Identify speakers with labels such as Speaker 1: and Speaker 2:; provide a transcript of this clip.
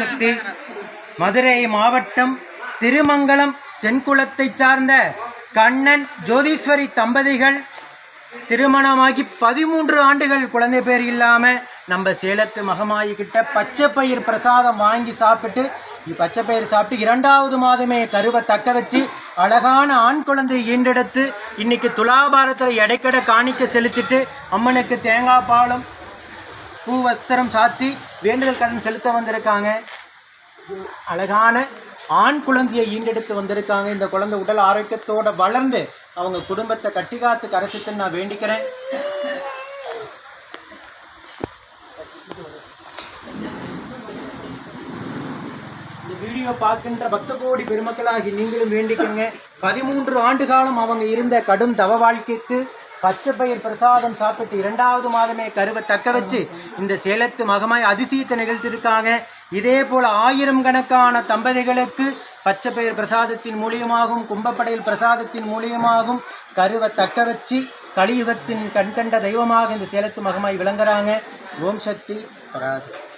Speaker 1: சக்தி. மதுரை மாவட்டம் திருமங்கலம் சென்குளத்தைச் சார்ந்த கண்ணன் ஜோதீஸ்வரி தம்பதிகள் திருமணமாகி பதிமூன்று ஆண்டுகள் குழந்தை பேர் இல்லாமல் நம்ம சேலத்து மகமாயி கிட்ட பச்சை பயிர் பிரசாதம் வாங்கி சாப்பிட்டு பச்சை பயிர் சாப்பிட்டு இரண்டாவது மாதமே கருவை தக்க வச்சு அழகான ஆண் குழந்தை ஈண்டெடுத்து இன்னைக்கு துலாபாரத்தில் எடைக்கடை காணிக்க செலுத்திட்டு அம்மனுக்கு தேங்காய் பாலும் பூ வஸ்திரம் சாத்தி வேண்டுதல் கடன் செலுத்த வந்திருக்காங்க. அழகான ஆண் குழந்தையை ஈண்டெடுத்து வந்திருக்காங்க. இந்த குழந்தை உடல் ஆரோக்கியத்தோட வளர்ந்து அவங்க குடும்பத்தை கட்டி காத்து கரைச்சிட்டுன்னு நான் வேண்டிக்கிறேன். இந்த வீடியோ பார்க்கின்ற பக்த கோடி பெருமக்களாகி நீங்களும் வேண்டிக்கங்க பதிமூன்று ஆண்டு காலம் அவங்க இருந்த கடும் தவ வாழ்க்கைக்கு பச்சை பயிர் பிரசாதம் சாப்பிட்டு இரண்டாவது மாதமே கருவை தக்க வச்சு இந்த சேலத்து மகமாய் அதிசயத்தை நிகழ்த்திருக்காங்க. இதே போல ஆயிரம் கணக்கான தம்பதிகளுக்கு பச்சை பயிர் பிரசாதத்தின் மூலியமாகவும் கும்பப்படையில் பிரசாதத்தின் மூலியமாகவும் கருவை தக்க வச்சு கலியுகத்தின் கண்கண்ட தெய்வமாக இந்த சேலத்து மகமாய் விளங்குறாங்க. ஓம் சக்தி பராசக்தி.